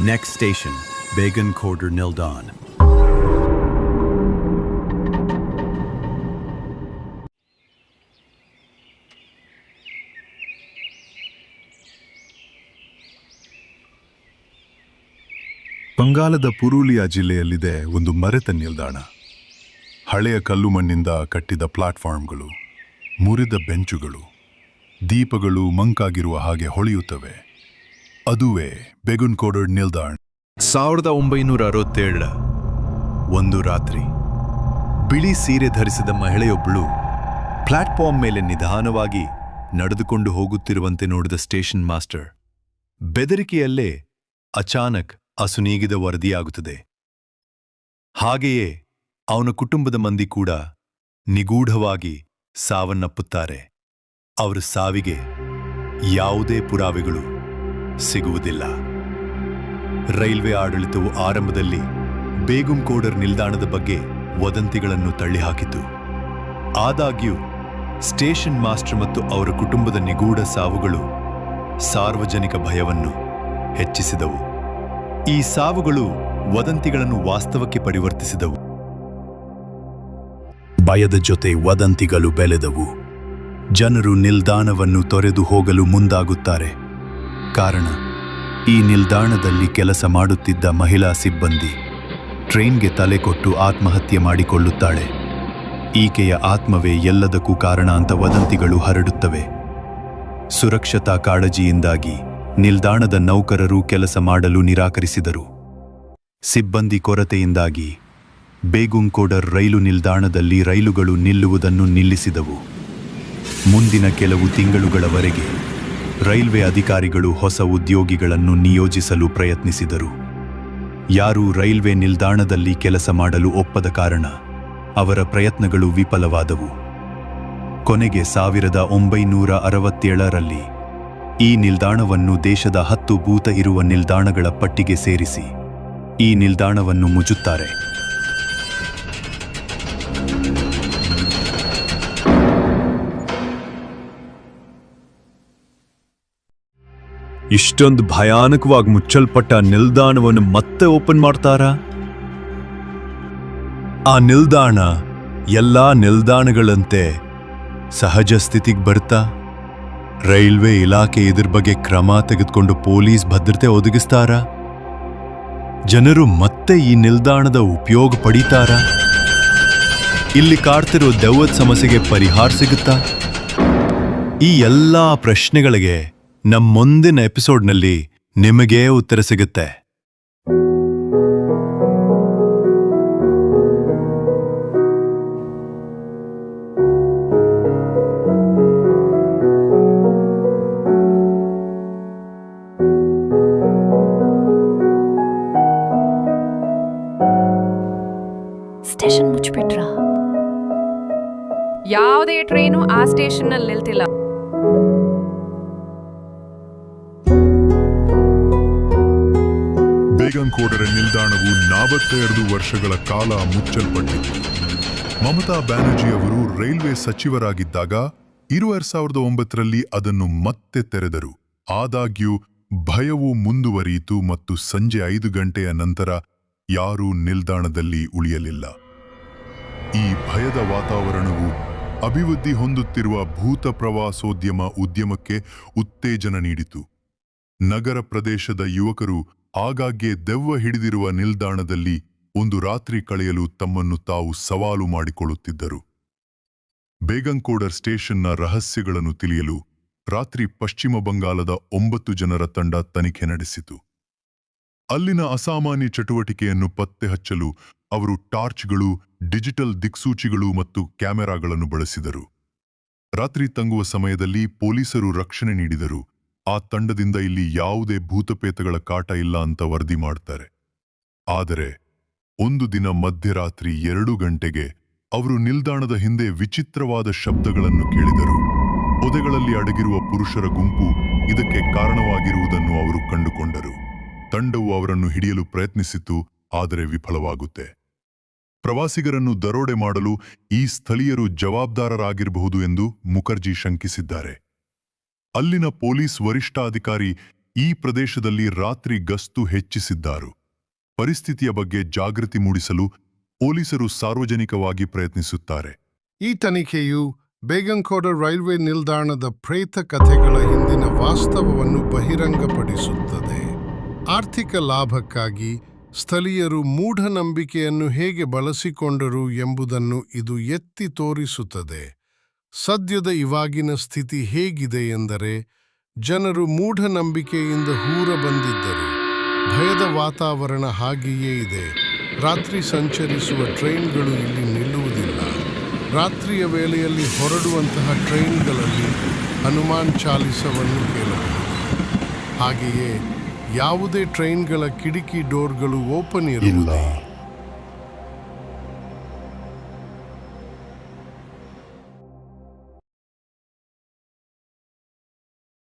Next station, Begun Quarter Nildon. ಬಂಗಾಲದ Purulia ಜಿಲ್ಲೆಯಲ್ಲಿದೆ ಒಂದು ಮರೆತ ನಿಲ್ದಾಣ ಹಳೆಯ ಕಲ್ಲು ಮಣ್ಣಿಂದ ಕಟ್ಟಿದ ಪ್ಲಾಟ್ಫಾರ್ಮ್ಗಳು ಮುರಿದ ಬೆಂಚುಗಳು ದೀಪಗಳು ಮಂಕಾಗಿರುವ ಹಾಗೆ ಹೊಳೆಯುತ್ತವೆ ಅದುವೇ ಬೆಗುನ್ಕೋಡ್ ನಿಲ್ದಾಣ. ಸಾವಿರದ ಒಂಬೈನೂರ ಅರವತ್ತೇಳರ ಒಂದು ರಾತ್ರಿ, ಬಿಳಿ ಸೀರೆ ಧರಿಸಿದ ಮಹಿಳೆಯೊಬ್ಬಳು ಪ್ಲಾಟ್ಫಾರ್ಮ್ ಮೇಲೆ ನಿಧಾನವಾಗಿ ನಡೆದುಕೊಂಡು ಹೋಗುತ್ತಿರುವಂತೆ ನೋಡಿದ ಸ್ಟೇಷನ್ ಮಾಸ್ಟರ್. ಬೆದರಿಕೆಯಲ್ಲೇ ಅಚಾನಕ್ ಅಸುನೀಗಿದ ವರದಿಯಾಗುತ್ತದೆ. ಹಾಗೆಯೇ ಅವನ ಕುಟುಂಬದ ಮಂದಿ ಕೂಡ ನಿಗೂಢವಾಗಿ ಸಾವನ್ನಪ್ಪುತ್ತಾರೆ. ಅವರ ಸಾವಿಗೆ ಯಾವುದೇ ಪುರಾವೆಗಳು ಸಿಗುವುದಿಲ್ಲ. ರೈಲ್ವೆ ಆಡಳಿತವು ಆರಂಭದಲ್ಲಿ ಬೇಗುಂಕೋಡರ್ ನಿಲ್ದಾಣದ ಬಗ್ಗೆ ವದಂತಿಗಳನ್ನು ತಳ್ಳಿಹಾಕಿತು. ಆದಾಗ್ಯೂ, ಸ್ಟೇಷನ್ ಮಾಸ್ಟರ್ ಮತ್ತು ಅವರ ಕುಟುಂಬದ ನಿಗೂಢ ಸಾವುಗಳು ಸಾರ್ವಜನಿಕ ಭಯವನ್ನು ಹೆಚ್ಚಿಸಿದವು. ಈ ಸಾವುಗಳು ವದಂತಿಗಳನ್ನು ವಾಸ್ತವಕ್ಕೆ ಪರಿವರ್ತಿಸಿದವು. ಭಯದ ಜೊತೆ ವದಂತಿಗಳು ಬೆಳೆದವು ಜನರು ನಿಲ್ದಾಣವನ್ನು ತೊರೆದು ಹೋಗಲು ಮುಂದಾಗುತ್ತಾರೆ. ಕಾರಣ, ಈ ನಿಲ್ದಾಣದಲ್ಲಿ ಕೆಲಸ ಮಾಡುತ್ತಿದ್ದ ಮಹಿಳಾ ಸಿಬ್ಬಂದಿ ಟ್ರೈನ್ಗೆ ತಲೆ ಕೊಟ್ಟು ಆತ್ಮಹತ್ಯೆ ಮಾಡಿಕೊಳ್ಳುತ್ತಾಳೆ. ಈಕೆಯ ಆತ್ಮವೇ ಎಲ್ಲದಕ್ಕೂ ಕಾರಣ ಅಂತ ವದಂತಿಗಳು ಹರಡುತ್ತವೆ. ಸುರಕ್ಷತಾ ಕಾಳಜಿಯಿಂದಾಗಿ ನಿಲ್ದಾಣದ ನೌಕರರು ಕೆಲಸ ಮಾಡಲು ನಿರಾಕರಿಸಿದರು. ಸಿಬ್ಬಂದಿ ಕೊರತೆಯಿಂದಾಗಿ ಬೇಗುಂಕೋಡರ್ ರೈಲು ನಿಲ್ದಾಣದಲ್ಲಿ ರೈಲುಗಳು ನಿಲ್ಲುವುದನ್ನು ನಿಲ್ಲಿಸಿದವು. ಮುಂದಿನ ಕೆಲವು ತಿಂಗಳುಗಳವರೆಗೆ ರೈಲ್ವೆ ಅಧಿಕಾರಿಗಳು ಹೊಸ ಉದ್ಯೋಗಿಗಳನ್ನು ನಿಯೋಜಿಸಲು ಪ್ರಯತ್ನಿಸಿದರು. ಯಾರೂ ರೈಲ್ವೆ ನಿಲ್ದಾಣದಲ್ಲಿ ಕೆಲಸ ಮಾಡಲು ಒಪ್ಪದ ಕಾರಣ ಅವರ ಪ್ರಯತ್ನಗಳು ವಿಫಲವಾದವು. ಕೊನೆಗೆ ಸಾವಿರದ ಒಂಬೈನೂರ ಅರವತ್ತೇಳರಲ್ಲಿ ಈ ನಿಲ್ದಾಣವನ್ನು ದೇಶದ ಹತ್ತು ಭೂತ ಇರುವ ನಿಲ್ದಾಣಗಳ ಪಟ್ಟಿಗೆ ಸೇರಿಸಿ ಈ ನಿಲ್ದಾಣವನ್ನು ಮುಚ್ಚುತ್ತಾರೆ ಇಷ್ಟೊಂದು ಭಯಾನಕವಾಗಿ ಮುಚ್ಚಲ್ಪಟ್ಟ ನಿಲ್ದಾಣವನ್ನು ಮತ್ತೆ ಓಪನ್ ಮಾಡ್ತಾರಾ? ಆ ನಿಲ್ದಾಣ ಎಲ್ಲಾ ನಿಲ್ದಾಣಗಳಂತೆ ಸಹಜ ಸ್ಥಿತಿಗೆ ಬರ್ತಾ ರೈಲ್ವೆ ಇಲಾಖೆ ಇದ್ರ ಬಗ್ಗೆ ಕ್ರಮ ತೆಗೆದುಕೊಂಡು ಪೊಲೀಸ್ ಭದ್ರತೆ ಒದಗಿಸ್ತಾರ? ಜನರು ಮತ್ತೆ ಈ ನಿಲ್ದಾಣದ ಉಪಯೋಗ ಪಡೀತಾರ? ಇಲ್ಲಿ ಕಾಡ್ತಿರೋ ದೆವ್ವದ ಸಮಸ್ಯೆಗೆ ಪರಿಹಾರ ಸಿಗುತ್ತಾ? ಈ ಎಲ್ಲಾ ಪ್ರಶ್ನೆಗಳಿಗೆ ನಮ್ಮ ಮುಂದಿನ ಎಪಿಸೋಡ್ನಲ್ಲಿ ನಿಮಗೇ ಉತ್ತರ ಸಿಗುತ್ತೆ. ಸ್ಟೇಷನ್ ಮುಚ್ಚಿಬಿಟ್ರಾ? ಯಾವುದೇ ಟ್ರೈನು ಆ ಸ್ಟೇಷನ್ನಲ್ಲಿ ನಿಲ್ತಿಲ್ಲ. ಬೇಗಂಕೋಡರ ನಿಲ್ದಾಣವು ನಾವತ್ತೆರಡು ವರ್ಷಗಳ ಕಾಲ ಮುಚ್ಚಲ್ಪಟ್ಟಿತ್ತು. ಮಮತಾ ಬ್ಯಾನರ್ಜಿ ಅವರು ರೈಲ್ವೆ ಸಚಿವರಾಗಿದ್ದಾಗ ಇರುವರ್ ಸಾವಿರದ ಒಂಬತ್ತರಲ್ಲಿ ಅದನ್ನು ಮತ್ತೆ ತೆರೆದರು. ಆದಾಗ್ಯೂ, ಭಯವು ಮುಂದುವರಿಯಿತು ಮತ್ತು ಸಂಜೆ ಐದು ಗಂಟೆಯ ನಂತರ ಯಾರೂ ನಿಲ್ದಾಣದಲ್ಲಿ ಉಳಿಯಲಿಲ್ಲ. ಈ ಭಯದ ವಾತಾವರಣವು ಅಭಿವೃದ್ಧಿ ಹೊಂದುತ್ತಿರುವ ಭೂತ ಪ್ರವಾಸೋದ್ಯಮ ಉದ್ಯಮಕ್ಕೆ ಉತ್ತೇಜನ ನೀಡಿತು. ನಗರ ಪ್ರದೇಶದ ಯುವಕರು ಆಗಾಗ್ಗೆ ದೆವ್ವ ಹಿಡಿದಿರುವ ನಿಲ್ದಾಣದಲ್ಲಿ ಒಂದು ರಾತ್ರಿ ಕಳೆಯಲು ತಮ್ಮನ್ನು ತಾವು ಸವಾಲು ಮಾಡಿಕೊಳ್ಳುತ್ತಿದ್ದರು. ಬೇಗಂಕೋಡರ್ ಸ್ಟೇಷನ್ನ ರಹಸ್ಯಗಳನ್ನು ತಿಳಿಯಲು ರಾತ್ರಿ ಪಶ್ಚಿಮ ಬಂಗಾಲದ ಒಂಬತ್ತು ಜನರ ತಂಡ ತನಿಖೆ ನಡೆಸಿತು. ಅಲ್ಲಿನ ಅಸಾಮಾನ್ಯ ಚಟುವಟಿಕೆಯನ್ನು ಪತ್ತೆ ಹಚ್ಚಲು ಅವರು ಟಾರ್ಚ್ಗಳು, ಡಿಜಿಟಲ್ ದಿಕ್ಸೂಚಿಗಳು ಮತ್ತು ಕ್ಯಾಮೆರಾಗಳನ್ನು ಬಳಸಿದರು. ರಾತ್ರಿ ತಂಗುವ ಸಮಯದಲ್ಲಿ ಪೊಲೀಸರು ರಕ್ಷಣೆ ನೀಡಿದರು. ಆ ತಂಡದಿಂದ ಇಲ್ಲಿ ಯಾವುದೇ ಭೂತಪೇತಗಳ ಕಾಟ ಇಲ್ಲ ಅಂತ ವರದಿ ಮಾಡ್ತಾರೆ. ಆದರೆ ಒಂದು ದಿನ ಮಧ್ಯರಾತ್ರಿ ಎರಡು ಗಂಟೆಗೆ ಅವರು ನಿಲ್ದಾಣದ ಹಿಂದೆ ವಿಚಿತ್ರವಾದ ಶಬ್ದಗಳನ್ನು ಕೇಳಿದರು. ಪೊದೆಗಳಲ್ಲಿ ಅಡಗಿರುವ ಪುರುಷರ ಗುಂಪು ಇದಕ್ಕೆ ಕಾರಣವಾಗಿರುವುದನ್ನು ಅವರು ಕಂಡುಕೊಂಡರು. ತಂಡವು ಅವರನ್ನು ಹಿಡಿಯಲು ಪ್ರಯತ್ನಿಸಿತು, ಆದರೆ ವಿಫಲವಾಗುತ್ತೆ. ಪ್ರವಾಸಿಗರನ್ನು ದರೋಡೆ ಮಾಡಲು ಈ ಸ್ಥಳೀಯರು ಜವಾಬ್ದಾರರಾಗಿರಬಹುದು ಎಂದು ಮುಖರ್ಜಿ ಶಂಕಿಸಿದ್ದಾರೆ. ಅಲ್ಲಿನ ಪೊಲೀಸ್ ವರಿಷ್ಠಾಧಿಕಾರಿ ಈ ಪ್ರದೇಶದಲ್ಲಿ ರಾತ್ರಿ ಗಸ್ತು ಹೆಚ್ಚಿಸಿದ್ದಾರು. ಪರಿಸ್ಥಿತಿಯ ಬಗ್ಗೆ ಜಾಗೃತಿ ಮೂಡಿಸಲು ಪೊಲೀಸರು ಸಾರ್ವಜನಿಕವಾಗಿ ಪ್ರಯತ್ನಿಸುತ್ತಾರೆ. ಈ ತನಿಖೆಯು ಬೇಗಂಕೋಡ ರೈಲ್ವೆ ನಿಲ್ದಾಣದ ಪ್ರೇತ ಕಥೆಗಳ ಹಿಂದಿನ ವಾಸ್ತವವನ್ನು ಬಹಿರಂಗಪಡಿಸುತ್ತದೆ. ಆರ್ಥಿಕ ಲಾಭಕ್ಕಾಗಿ ಸ್ಥಳೀಯರು ಮೂಢನಂಬಿಕೆಯನ್ನು ಹೇಗೆ ಬಳಸಿಕೊಂಡರು ಎಂಬುದನ್ನು ಇದು ಎತ್ತಿ ತೋರಿಸುತ್ತದೆ. ಸದ್ಯದ ಇವಾಗಿನ ಸ್ಥಿತಿ ಹೇಗಿದೆ ಎಂದರೆ ಜನರು ಮೂಢನಂಬಿಕೆಯಿಂದ ಹೂರ ಬಂದಿದ್ದರು. ಭಯದ ವಾತಾವರಣ ಹಾಗೆಯೇ ಇದೆ. ರಾತ್ರಿ ಸಂಚರಿಸುವ ಟ್ರೈನ್ಗಳು ಇಲ್ಲಿ ನಿಲ್ಲುವುದಿಲ್ಲ. ರಾತ್ರಿಯ ವೇಳೆಯಲ್ಲಿ ಹೊರಡುವಂತಹ ಟ್ರೈನ್ಗಳಲ್ಲಿ ಹನುಮಾನ್ ಚಾಲಿಸವನ್ನು ಕೇಳಬಹುದು. ಹಾಗೆಯೇ ಯಾವುದೇ ಟ್ರೈನ್ಗಳ ಕಿಡಿಕಿ ಡೋರ್ಗಳು ಓಪನ್ ಇರುವುದಿಲ್ಲ